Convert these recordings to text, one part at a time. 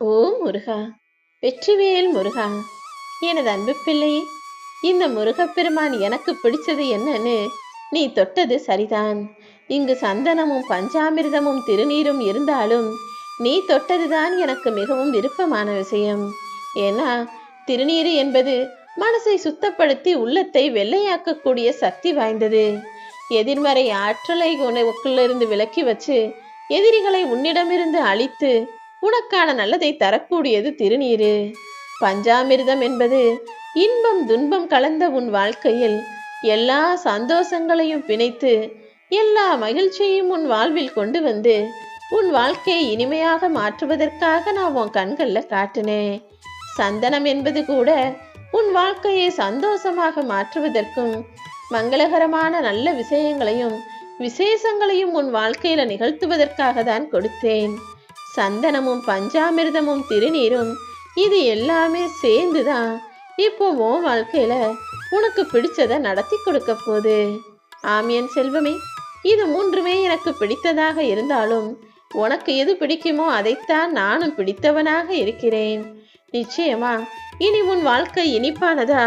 ஓ முருகா வெற்றிவேல் முருகா எனது அன்பு பிள்ளையே இந்த முருகப்பெருமான் எனக்கு பிடிச்சது என்னன்னு நீ தொட்டது சரிதான். இங்கு சந்தனமும் பஞ்சாமிர்தமும் திருநீரும் இருந்தாலும் நீ தொட்டதுதான் எனக்கு மிகவும் விருப்பமான விஷயம். ஏன்னா திருநீர் என்பது மனசை சுத்தப்படுத்தி உள்ளத்தை வெள்ளையாக்கக்கூடிய சக்தி வாய்ந்தது. எதிர்மறை ஆற்றலை உனக்குள்ளிருந்து விலக்கி வச்சு எதிரிகளை உன்னிடமிருந்து அழித்து உனக்கான நல்லதை தரக்கூடியது திருநீரு. பஞ்சாமிர்தம் என்பது இன்பம் துன்பம் கலந்த உன் வாழ்க்கையில் எல்லா சந்தோஷங்களையும் பிணைத்து எல்லா மகிழ்ச்சியையும் உன் வாழ்வில் கொண்டு வந்து உன் வாழ்க்கையை இனிமையாக மாற்றுவதற்காக நான் உன் கண்களில் காட்டினேன். சந்தனம் என்பது கூட உன் வாழ்க்கையை சந்தோஷமாக மாற்றுவதற்கும் மங்களகரமான நல்ல விஷயங்களையும் விசேஷங்களையும் உன் வாழ்க்கையில நிகழ்த்துவதற்காக தான் கொடுத்தேன். சந்தனமும் பஞ்சாமிர்தமும் திருநீரும் இது எல்லாமே சேர்ந்துதான் இப்போ உன் வாழ்க்கையில உனக்கு பிடிச்சதை நடத்தி கொடுக்க போகுது. ஆமியன் செல்வமே இது மூன்றுமே எனக்கு பிடித்ததாக இருந்தாலும் உனக்கு எது பிடிக்குமோ அதைத்தான் நானும் பிடித்தவனாக இருக்கிறேன். நிச்சயமா இனி உன் வாழ்க்கை இனிப்பானதா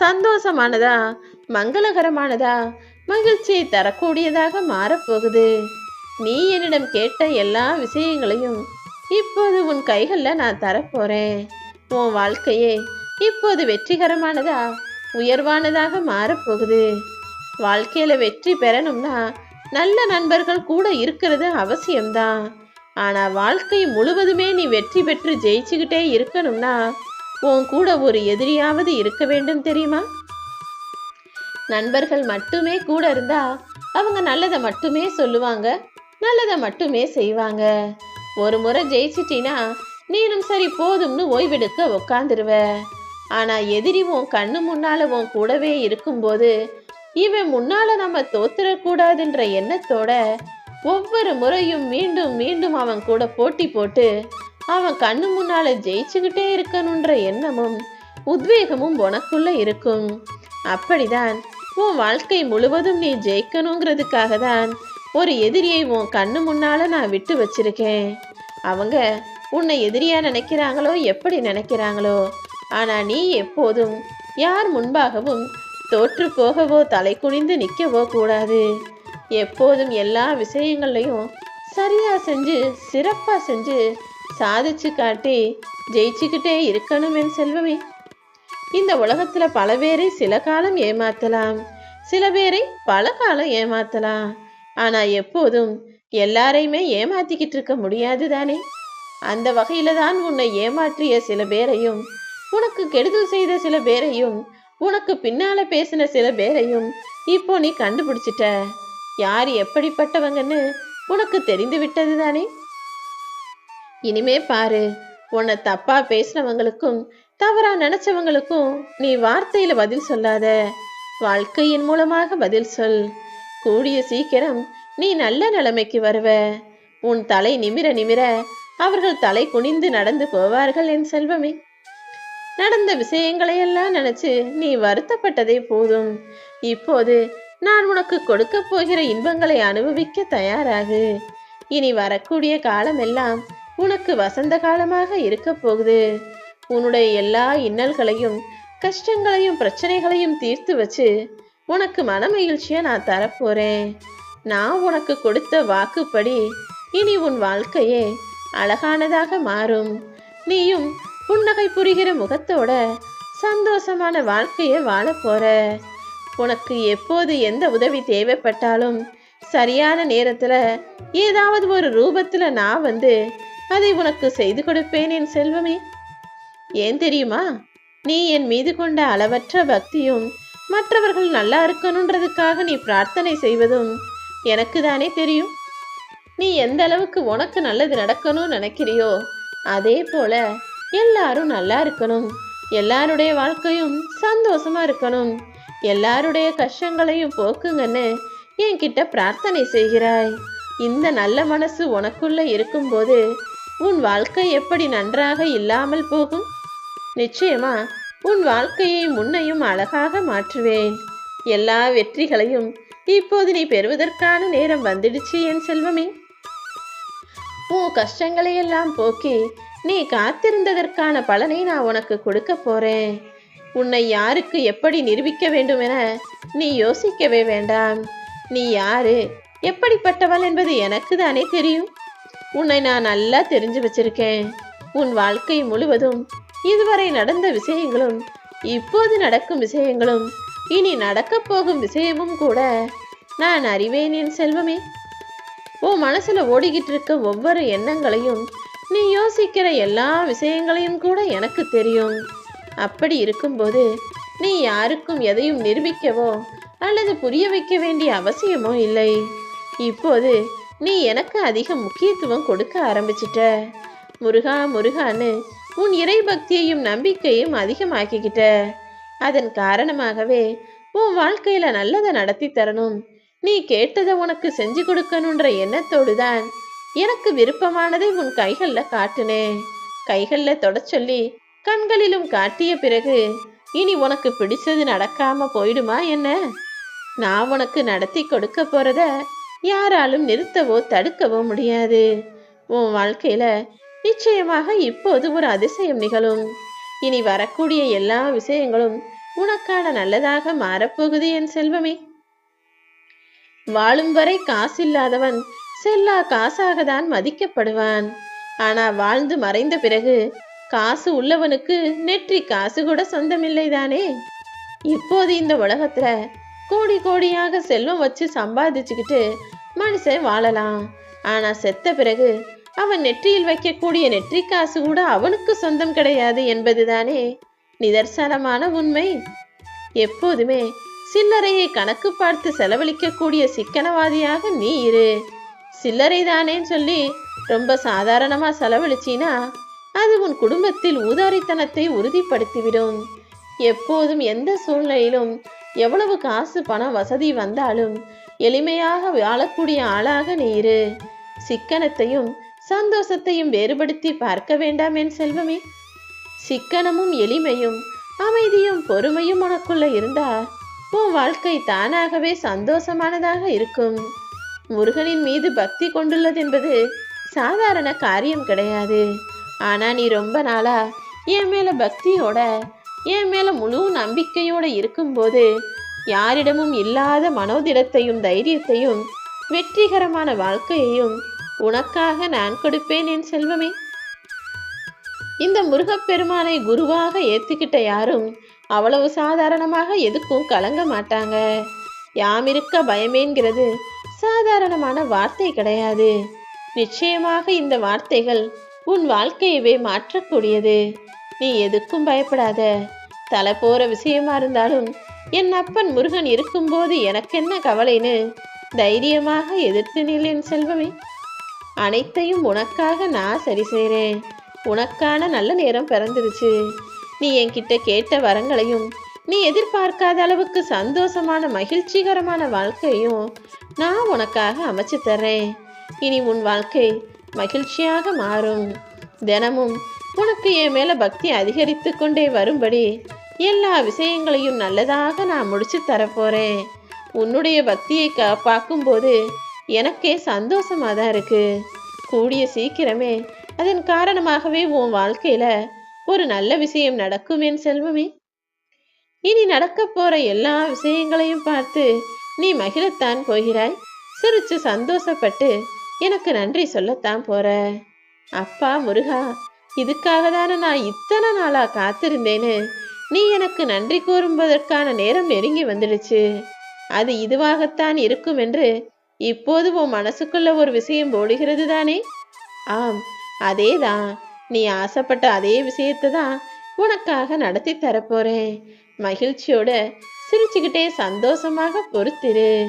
சந்தோஷமானதா மங்களகரமானதா மகிழ்ச்சியை தரக்கூடியதாக மாறப்போகுது. நீ என்னிடம் கேட்ட எல்லா விஷயங்களையும் இப்போது உன் கைகளில் நான் தரப்போறேன். உன் வாழ்க்கையே இப்போது வெற்றிகரமானதா உயர்வானதாக மாறப்போகுது. வாழ்க்கையில் வெற்றி பெறணும்னா நல்ல நண்பர்கள் கூட இருக்கிறது அவசியம்தான். ஆனால் வாழ்க்கை முழுவதுமே நீ வெற்றி பெற்று ஜெயிச்சுக்கிட்டே இருக்கணும்னா உன் கூட ஒரு எதிரியாவது இருக்க வேண்டும் தெரியுமா? நண்பர்கள் மட்டுமே கூட இருந்தா அவங்க நல்லதை மட்டுமே சொல்லுவாங்க. நல்லதை மட்டுமே செய்வாங்க. ஒரு முறை ஜெயிச்சிட்டினா நீனும் சரி போதும்னு ஓய்வெடுக்க உக்காந்துருவ. ஆனா எதிரி உன் கண்ணு முன்னால உன் கூடவே இருக்கும்போது இவன் முன்னால நம்ம தோத்துறக்கூடாதுன்ற எண்ணத்தோட ஒவ்வொரு முறையும் மீண்டும் மீண்டும் அவன் கூட போட்டி போட்டு அவன் கண்ணு முன்னால ஜெயிச்சுக்கிட்டே இருக்கணுன்ற எண்ணமும் உத்வேகமும் உனக்குள்ள இருக்கும். அப்படிதான் உன் வாழ்க்கை முழுவதும் நீ ஜெயிக்கணுங்கிறதுக்காக தான் ஒரு எதிரியை உன் கண்ணு முன்னால நான் விட்டு வச்சிருக்கேன். அவங்க உன்னை எதிரியா நினைக்கிறாங்களோ எப்படி நினைக்கிறாங்களோ ஆனா நீ எப்போதும் யார் முன்பாகவும் தோற்று போகவோ தலை குனிந்து நிற்கவோ கூடாது. எப்போதும் எல்லா விஷயங்கள்லையும் சரியா செஞ்சு சிறப்பா செஞ்சு சாதிச்சு காட்டி ஜெயிச்சுக்கிட்டே இருக்கணும் என் செல்வமே. இந்த உலகத்துல பல பேரை சில காலம் ஏமாத்தலாம் சில பேரை பல காலம் ஏமாத்தலாம். ஆனா எப்போதும் எல்லாரையுமே ஏமாத்திக்கிட்டு இருக்க முடியாது தானே? அந்த வகையில தான் உன்னை ஏமாற்றிய சில பேரையும் உனக்கு கெடுதல் செய்த சில பேரையும் உனக்கு பின்னால பேசின சில பேரையும் இப்போ நீ கண்டுபிடிச்சிட்ட. யார் எப்படிப்பட்டவங்கன்னு உனக்கு தெரிந்து விட்டது தானே? இனிமே பாரு உன்னை தப்பா பேசினவங்களுக்கும் தவறா நினைச்சவங்களுக்கும் நீ வார்த்தையில பதில் சொல்லாத. வாழ்க்கையின் மூலமாக பதில் சொல். கூடிய சீக்கிரம் நீ நல்ல நிலைமைக்கு வருவ. உன் தலை நிமிர நிமிர அவர்கள் தலை குனிந்து நடந்து போவார்கள் என் செல்வமே. நடந்த விஷயங்களையெல்லாம் நினைச்சு நீ வருத்தப்பட்டதே போதும். இப்போது நான் உனக்கு கொடுக்க போகிற இன்பங்களை அனுபவிக்க தயாராகு. இனி வரக்கூடிய காலமெல்லாம் உனக்கு வசந்த காலமாக இருக்க போகுது. உன்னுடைய எல்லா இன்னல்களையும் கஷ்டங்களையும் பிரச்சனைகளையும் தீர்த்து வச்சு உனக்கு மன மகிழ்ச்சியை நான் தரப்போறேன். நான் உனக்கு கொடுத்த வாக்குப்படி இனி உன் வாழ்க்கையே அழகானதாக மாறும். நீயும் புன்னகை புரிகிற முகத்தோட சந்தோஷமான வாழ்க்கையை வாழ போற. உனக்கு எப்போது எந்த உதவி தேவைப்பட்டாலும் சரியான நேரத்துல ஏதாவது ஒரு ரூபத்துல நான் வந்து அதை உனக்கு செய்து கொடுப்பேன் என் செல்வமே. ஏன் தெரியுமா? நீ என் மீது கொண்ட அளவற்ற பக்தியும் மற்றவர்கள் நல்லா இருக்கணுன்றதுக்காக நீ பிரார்த்தனை செய்வதும் எனக்கு தானே தெரியும். நீ எந்த அளவுக்கு உனக்கு நல்லது நடக்கணும்னு நினைக்கிறியோ அதே போல எல்லாரும் நல்லா இருக்கணும். எல்லாருடைய வாழ்க்கையும் சந்தோஷமா இருக்கணும். எல்லாருடைய கஷ்டங்களையும் போக்குங்கன்னு என்கிட்ட பிரார்த்தனை செய்கிறாய். இந்த நல்ல மனசு உனக்குள்ள இருக்கும்போது உன் வாழ்க்கை எப்படி நன்றாக இல்லாமல் போகும்? நிச்சயமா உன் வாழ்க்கையை முன்னையும் அழகாக மாற்றுவேன். எல்லா வெற்றிகளையும் இப்போது நீ பெறுவதற்கான நேரம் வந்துடுச்சு என் செல்வமே. உன் கஷ்டங்களை எல்லாம் போக்கி நீ காத்திருந்ததற்கான பலனை நான் உனக்கு கொடுக்க போறேன். உன்னை யாருக்கு எப்படி நிரூபிக்க வேண்டும் என நீ யோசிக்கவே வேண்டாம். நீ யாரு எப்படிப்பட்டவள் என்பது எனக்கு தானே தெரியும். உன்னை நான் நல்லா தெரிஞ்சு வச்சிருக்கேன். உன் வாழ்க்கை முழுவதும் இதுவரை நடந்த விஷயங்களும் இப்போது நடக்கும் விஷயங்களும் இனி நடக்கப் போகும் விஷயமும் கூட நான் அறிவேன் என் செல்வமே. உன் மனசுல ஓடிக்கிட்டு இருக்க ஒவ்வொரு எண்ணங்களையும் நீ யோசிக்கிற எல்லா விஷயங்களையும் கூட எனக்கு தெரியும். அப்படி இருக்கும்போது நீ யாருக்கும் எதையும் நிரூபிக்கவோ அல்லது புரிய வைக்க வேண்டிய அவசியமோ இல்லை. இப்போது நீ எனக்கு அதிக முக்கியத்துவம் கொடுக்க ஆரம்பிச்சிட்ட. முருகா முருகான்னு உன் இறை பக்தியையும் நம்பிக்கையும் அதிகமாக்கிக்கிட்ட. அதன் காரணமாகவே உன் வாழ்க்கையில நல்லதை நடத்தி தரணும். நீ கேட்டதை உனக்கு செஞ்சு கொடுக்கணுன்ற எண்ணத்தோடு தான் எனக்கு விருப்பமானதை உன் கைகள்ல காட்டுனேன் கைகள்ல தொட சொல்லி கண்களிலும் காட்டிய பிறகு இனி உனக்கு பிடிச்சது நடக்காம போயிடுமா என்ன? நான் உனக்கு நடத்தி கொடுக்க போறத யாராலும் நிறுத்தவோ தடுக்கவோ முடியாது. உன் வாழ்க்கையில நிச்சயமாக இப்போது ஒரு அதிசயம் நிகழும். இனி வரக்கூடிய எல்லா விஷயங்களும் உனக்கான நல்லதாக மாறப்போகுது என் செல்வமே. வாழும் வரை காசில்லாதவன் செல்லா காசாக தான் மதிக்கப்படுவான். ஆனா வாழ்ந்து மறைந்த பிறகு காசு உள்ளவனுக்கு நெற்றி காசு கூட சொந்தமில்லைதானே? இப்போது இந்த உலகத்துல கோடி கோடியாக செல்வம் வச்சு சம்பாதிச்சுக்கிட்டு மனுஷன் வாழலாம். ஆனா செத்த பிறகு அவன் நெற்றியில் வைக்கக்கூடிய நெற்றி காசு கூட அவனுக்கு சொந்தம் கிடையாது என்பதுதானே நிதர்சனமான உண்மை. எப்போதுமே சில்லறையை கணக்கு பார்த்து செலவழிக்கக்கூடிய சிக்கனவாதியாக நீ இரு. சில்லறை தானேன்னு சொல்லி ரொம்ப சாதாரணமா செலவழிச்சினா அது உன் குடும்பத்தில் ஊதாரித்தனத்தை உறுதிப்படுத்திவிடும். எப்போதும் எந்த சூழ்நிலையிலும் எவ்வளவு காசு பணம் வசதி வந்தாலும் எளிமையாக வாழக்கூடிய ஆளாக நீ இரு. சிக்கனத்தையும் சந்தோஷத்தையும் வேறுபடுத்தி பார்க்க வேண்டாம் என் செல்வமே. சிக்கனமும் எளிமையும் அமைதியும் பொறுமையும் உனக்குள்ள இருந்தா உன் வாழ்க்கை தானாகவே சந்தோஷமானதாக இருக்கும். முருகனின் மீது பக்தி கொண்டுள்ளது என்பது சாதாரண காரியம் கிடையாது. ஆனா நீ ரொம்ப நாளா என் மேல பக்தியோட என் மேல முழு நம்பிக்கையோட இருக்கும்போது யாரிடமும் இல்லாத மனோதிடத்தையும் தைரியத்தையும் வெற்றிகரமான வாழ்க்கையையும் உனக்காக நான் கொடுப்பேன் என் செல்வமே. இந்த முருகப்பெருமானை குருவாக ஏத்துக்கிட்ட யாரும் அவ்வளவு சாதாரணமாக எதுக்கும் கலங்க மாட்டாங்க. யாமிருக்க பயமேங்கிறது சாதாரணமான வார்த்தை கிடையாது. நிச்சயமாக இந்த வார்த்தைகள் உன் வாழ்க்கையவே மாற்றக்கூடியது. நீ எதுக்கும் பயப்படாத. தலை போற விஷயமா இருந்தாலும் என் அப்பன் முருகன் இருக்கும்போது எனக்கென்ன கவலைன்னு தைரியமாக எதிர்த்து நில் என் செல்வமே. அனைத்தையும் உனக்காக நான் சரி செய்கிறேன் உனக்கான நல்ல நேரம் பிறந்துருச்சு. நீ என்கிட்ட கேட்ட வரங்களையும் நீ எதிர்பார்க்காத அளவுக்கு சந்தோஷமான மகிழ்ச்சிகரமான வாழ்க்கையும் நான் உனக்காக அமைச்சு தர்றேன். இனி உன் வாழ்க்கை மகிழ்ச்சியாக மாறும். தினமும் உனக்கு என் மேலே பக்தி அதிகரித்து கொண்டே வரும்படி எல்லா விஷயங்களையும் நல்லதாக நான் முடிச்சு தரப்போறேன் உன்னுடைய பக்தியை க பார்க்கும்போது எனக்கே சந்தோஷமாக தான் இருக்கு. கூடிய சீக்கிரமே அதன் காரணமாகவே உன் வாழ்க்கையில ஒரு நல்ல விஷயம் நடக்கும் என் செல்வமே. இனி நடக்க போற எல்லா விஷயங்களையும் பார்த்து நீ மகிழத்தான் போகிறாய். சிரிச்சு சந்தோஷப்பட்டு எனக்கு நன்றி சொல்லத்தான் போற. அப்பா முருகா இதுக்காக தானே நான் இத்தனை நாளா காத்திருந்தேன்னு நீ எனக்கு நன்றி கூறும்பதற்கான நேரம் நெருங்கி வந்துடுச்சு. அது இதுவாகத்தான் இருக்கும் என்று இப்போது உன் மனசுக்குள்ள ஒரு விஷயம் ஓடுகிறது தானே? ஆம் அதேதான். நீ ஆசைப்பட்ட அதே விஷயத்தை தான் உனக்காக நடத்தி தரப்போறேன். மகிழ்ச்சியோட சிரிச்சுக்கிட்டே சந்தோஷமாக பொறுத்திரு.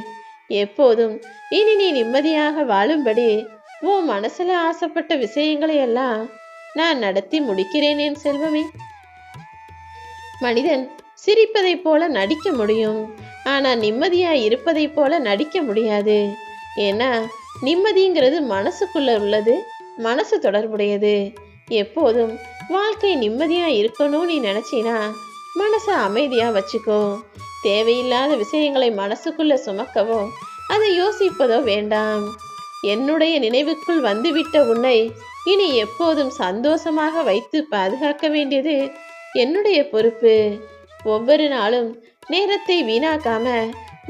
எப்போதும் இனி நீ நிம்மதியாக வாழும்படி உன் மனசுல ஆசைப்பட்ட விஷயங்களை எல்லாம் நான் நடத்தி முடிக்கிறேன் என் செல்வமே. மனிதன் சிரிப்பதைப் போல நடிக்க முடியும். ஆனால் நிம்மதியாக இருப்பதைப் போல நடிக்க முடியாது. ஏன்னா நிம்மதிங்கிறது மனசுக்குள்ள உள்ளது மனசு தொடர்புடையது. எப்போதும் வாழ்க்கை நிம்மதியாக இருக்கணும் நீ நினச்சினா மனசை அமைதியாக வச்சுக்கோ. தேவையில்லாத விஷயங்களை மனசுக்குள்ளே சுமக்கவோ அதை யோசிப்பதோ வேண்டாம். என்னுடைய நினைவுக்குள் வந்துவிட்ட உன்னை இனி எப்போதும் சந்தோஷமாக வைத்து பாதுகாக்க வேண்டியது என்னுடைய பொறுப்பு. ஒவ்வொரு நாளும் நேரத்தை வீணாக்காம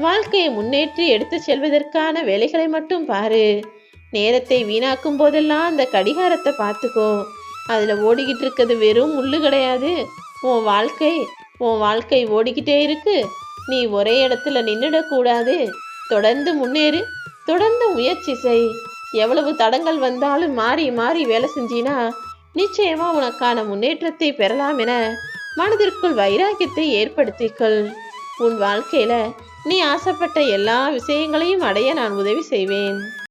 வாழ்க்கையை முன்னேற்றி எடுத்து செல்வதற்கான வேலைகளை மட்டும் பாரு. நேரத்தை வீணாக்கும் போதெல்லாம் அந்த கடிகாரத்தை பார்த்துக்கோ. அதில் ஓடிக்கிட்டு இருக்கிறது வெறும் முள்ளு கிடையாது. உன் வாழ்க்கை உன் வாழ்க்கை ஓடிக்கிட்டே இருக்கு. நீ ஒரே இடத்துல நின்றுடக்கூடாது தொடர்ந்து முன்னேறு தொடர்ந்து முயற்சி செய். எவ்வளவு தடங்கள் வந்தாலும் மாறி மாறி வேலை செஞ்சினா நிச்சயமா உனக்கான முன்னேற்றத்தை பெறலாம் என மனதிற்குள் வைராக்கியத்தை ஏற்படுத்திக்கொள். உன் வாழ்க்கையில நீ ஆசைப்பட்ட எல்லா விஷயங்களையும் அடைய நான் உதவி செய்வேன்.